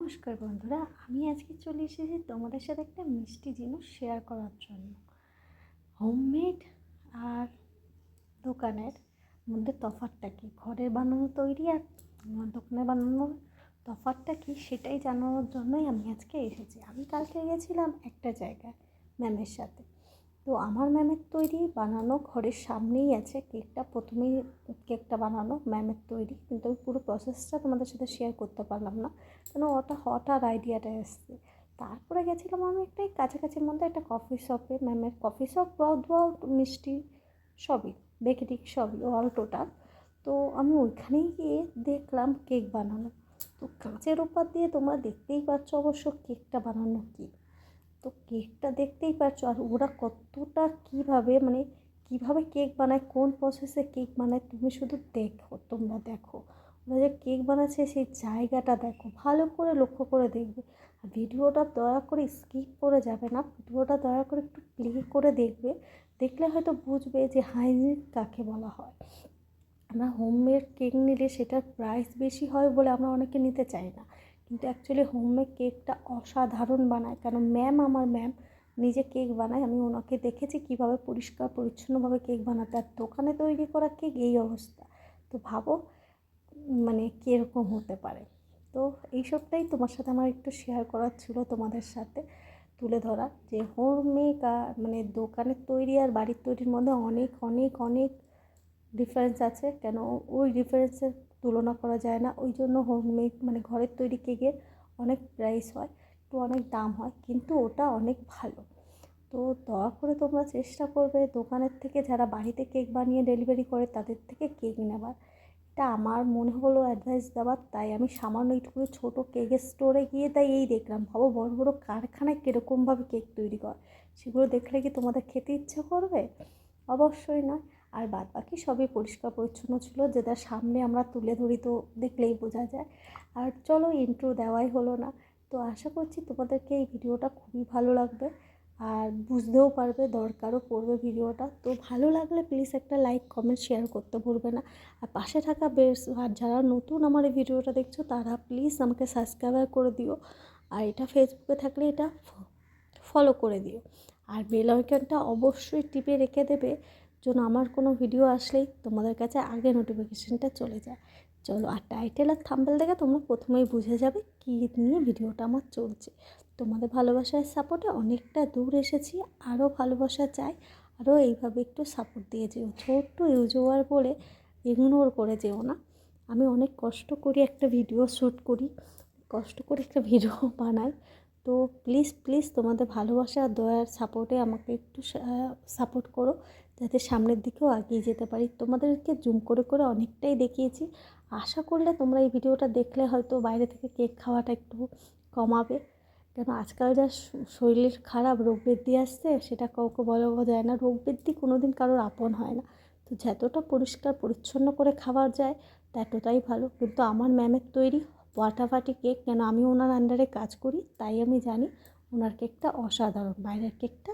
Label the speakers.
Speaker 1: নমস্কার বন্ধুরা, আমি আজকে চলে এসেছি তোমাদের সাথে একটা মিষ্টি জিনিস শেয়ার করার জন্য। হোমমেড আর দোকানের মধ্যে তফাৎটা কী? ঘরের বানানো তৈরি আর দোকানে বানানোর তফাৎটা কী? সেটাই জানানোর জন্যই আমি আজকে এসেছি। আমি কালকে গেছিলাম একটা জায়গায় ম্যামের সাথে। তো আমার ম্যামের তৈরি বানানো ঘরের সামনেই আছে কেকটা। প্রথমেই কেকটা বানানো ম্যামের তৈরি। কিন্তু আমি পুরো প্রসেসটা তোমাদের সাথে শেয়ার করতে পারলাম না। কেন ওটা হঠাৎ আইডিয়াটা এসছে। তারপরে গেছিলাম আমি একটা কাছাকাছির মধ্যে একটা কফি শপে ম্যামের কফি শপ বল মিষ্টি সবই বেকারি সবই অল টোটাল তো আমি ওইখানেই গিয়ে দেখলাম কেক বানানো। তো কাঁচের ওপর দিয়ে তোমরা দেখতেই পাচ্ছ অবশ্য কেকটা বানানো কী। তো কেকটা দেখতেই পাচ্ছ, আর ওরা কতটা কীভাবে মানে কীভাবে কেক বানায়, কোন প্রসেসে কেক বানায়, তুমি শুধু দেখো, তোমরা দেখো। ওরা যে কেক বানাচ্ছে, সেই জায়গাটা দেখো, ভালো করে লক্ষ্য করে দেখবে। আর ভিডিওটা দয়া করে স্কিপ করে যাবে না, ভিডিওটা দয়া করে একটু প্লে করে দেখবে। দেখলে হয়তো বুঝবে যে হাইজিনিক কাকে বলা হয়। আমরা হোমমেড কেক নিলে সেটার প্রাইস বেশি হয় বলে আমরা অনেকে নিতে চাই না। কিন্তু অ্যাকচুয়ালি হোমমেড কেকটা অসাধারণ বানায়। কারণ ম্যাম আমার ম্যাম নিজে কেক বানায়, আমি ওনাকে দেখেছি কীভাবে পরিষ্কার, পরিচ্ছন্নভাবে কেক বানাতে। আর দোকানে তৈরি করা কেক এই অবস্থা। তো ভাবো মানে কীরকম হতে পারে। তো এইসবটাই তোমার সাথে আমার একটু শেয়ার করার ছিল তোমাদের সাথে তুলে ধরা যে হোমমেক আর মানে দোকানের তৈরি আর বাড়ির তৈরির মধ্যে অনেক অনেক অনেক ডিফারেন্স আছে, কেন ওই ডিফারেন্সের তুলনা করা যায় না। ওই জন্য হোমমেড মানে ঘরের তৈরি কেকের অনেক প্রাইস হয় তো অনেক দাম হয়, কিন্তু ওটা অনেক ভালো। তো দয়া করে তোমরা চেষ্টা করবে দোকানের থেকে যারা বাড়িতে কেক বানিয়ে ডেলিভারি করে তাদের থেকে কেক নেবার। এটা আমার মনে হলো অ্যাডভাইস দেওয়ার, তাই আমি সামান্য একটু ছোটো কেকের স্টোরে গিয়ে তাই এই দেখলাম। ভাবো বড় বড় কারখানায় কীরকমভাবে কেক তৈরি করে। সেগুলো দেখলে কি তোমাদের খেতে ইচ্ছা করবে? অবশ্যই নয়। আর বাদ বাকি সবই পরিষ্কার পরিচ্ছন্ন ছিল, যেটা সামনে আমরা তুলে ধরি তো দেখলেই বোঝা যায়। আর চলো ইন্ট্রো দেওয়াই হলো না। তো আশা করছি তোমাদেরকে এই ভিডিওটা খুবই ভালো লাগবে। আর বুঝতেও পারবে দরকারও পড়বে ভিডিওটা। তো ভালো লাগলে প্লিজ একটা লাইক কমেন্ট শেয়ার করতে ভুলবে না। আর পাশে থাকা বেশ আর যারা নতুন আমার এই ভিডিওটা দেখছ, তারা প্লিজ আমাকে সাবস্ক্রাইব করে দিও। আর এটা ফেসবুকে থাকলে এটা ফলো করে দিও। আর বেল আইকনটা অবশ্যই টিপে রেখে দেবে। যেন আমার কোনো ভিডিও আসলেই তোমাদের কাছে আগে নোটিফিকেশানটা চলে যায়। চলো আর টাইটেল আর থাম্বেল দেখে তোমরা প্রথমেই বুঝে যাবে কী নিয়ে ভিডিওটা আমার চলছে। তোমাদের ভালোবাসার সাপোর্টে অনেকটা দূর এসেছি আরও ভালোবাসা চাই আরও এইভাবে একটু সাপোর্ট দিয়ে যেও। ছোট্ট ইউজোয়ার বলে ইগনোর করে যেও না। আমি অনেক কষ্ট করি একটা ভিডিও শ্যুট করি, কষ্ট করে একটা ভিডিও বানাই। তো প্লিজ প্লিজ তোমাদের ভালোবাসা আর দয়ার সাপোর্টে আমাকে একটু সাপোর্ট করো, যাতে সামনের দিকেও এগিয়ে যেতে পারি। তোমাদেরকে জুম করে করে অনেকটাই দেখিয়েছি। আশা করলে তোমরা এই ভিডিওটা দেখলে হয়তো বাইরে থেকে কেক খাওয়াটা একটু কমাবে। কেন আজকাল যা শরীরের খারাপ রোগ বৃদ্ধি আসছে, সেটা কাউকে বলা যায় না। রোগ বৃদ্ধি কোনো দিন কারোর আপন হয় না। তো যতটা পরিষ্কার পরিচ্ছন্ন করে খাওয়া যায়, ততটাই ভালো। কিন্তু আমার ম্যামের তৈরি ফাটাফাটি কেক কেন? আমি ওনার আন্ডারে কাজ করি, তাই আমি জানি ওনার কেকটা অসাধারণ, বাইরের কেকটা